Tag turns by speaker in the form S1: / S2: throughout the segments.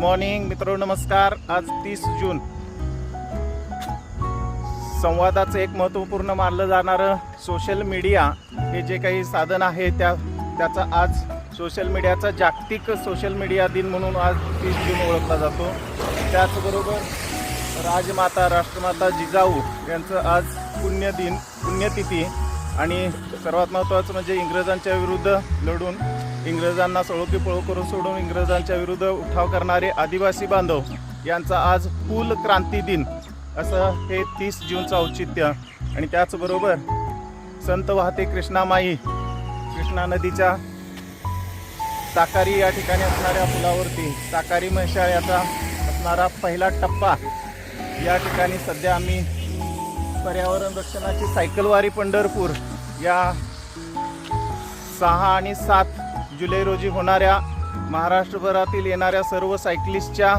S1: Morning मित्र नमस्कार. आज तीस जून. संवादाचं एक महत्त्वपूर्ण मानलं जाणारं सोशल मीडिया हे जे काही साधन आहे त्या त्याचा आज सोशल मीडियाचा जागतिक सोशल मीडिया दिन म्हणून आज तीस जून ओळखला जातो. त्याचबरोबर राजमाता राष्ट्रमाता जिजाऊ यांचं आज पुण्यदिन पुण्यतिथी. आणि सर्वात महत्त्वाचं म्हणजे इंग्रजांच्या विरुद्ध लढून इंग्रजांना सळोकी पळो करून सोडून इंग्रजांच्या विरुद्ध उठाव करणारे आदिवासी बांधव यांचा आज फुल क्रांती दिन असं हे तीस जूनचं औचित्य. आणि त्याचबरोबर संत वाहते कृष्णामाई कृष्णा नदीच्या ताकारी या ठिकाणी असणाऱ्या पुलावरती ताकारी म्हैशाळ्याचा असणारा पहिला टप्पा. या ठिकाणी सध्या आम्ही पर्यावरण रक्षणाची सायकलवारी पंढरपूर या सहा आणि सात जुलै रोजी होणाऱ्या महाराष्ट्रभरातील येणाऱ्या सर्व सायकलिस्टच्या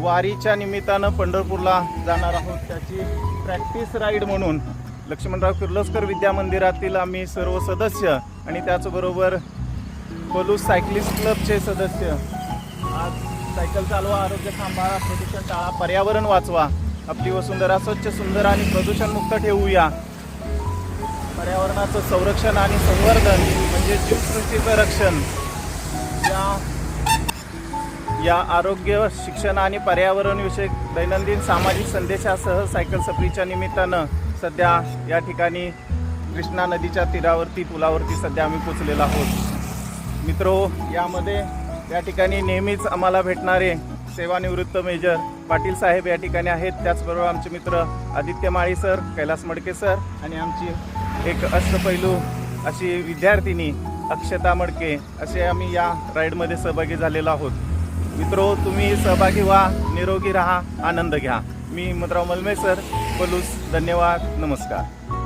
S1: वारीच्या निमित्तानं पंढरपूरला जाणार आहोत. त्याची प्रॅक्टिस राईड म्हणून लक्ष्मणराव किर्लोस्कर विद्या मंदिरातील आम्ही सर्व सदस्य आणि त्याचबरोबर पलूस सायकलिस्ट क्लबचे सदस्य. आज सायकल चालवा आरोग्य सांभाळा प्रदूषण टाळा पर्यावरण वाचवा. आपली वसुंधरा स्वच्छ सुंदर आणि प्रदूषणमुक्त ठेवूया. पर्यावरणाचं संरक्षण आणि संवर्धन म्हणजे जीवसृष्टीचं रक्षण या या आरोग्य शिक्षण आणि पर्यावरण विषयक दैनंदिन सामाजिक संदेशासह सायकल सफरीच्या निमित्तानं सध्या या ठिकाणी कृष्णा नदीच्या तीरावरती पुलावरती सध्या आम्ही पोचलेलो आहोत. मित्रो यामध्ये या ठिकाणी नेहमीच आम्हाला भेटणारे सेवानिवृत्त मेजर पाटील साहेब या ठिकाणी आहेत. त्याचबरोबर आमचे मित्र आदित्य माळी सर कैलास मडके सर आणि आमची एक अष्टपैलू अशी विद्यार्थिनी अक्षता मडके असे आम्ही या राईडमध्ये सहभागी झालेलो आहोत. मित्रो तुम्ही सहभागी व्हा निरोगी राहा आनंद घ्या. मी मद्राव मलमे सर बलूस धन्यवाद नमस्कार.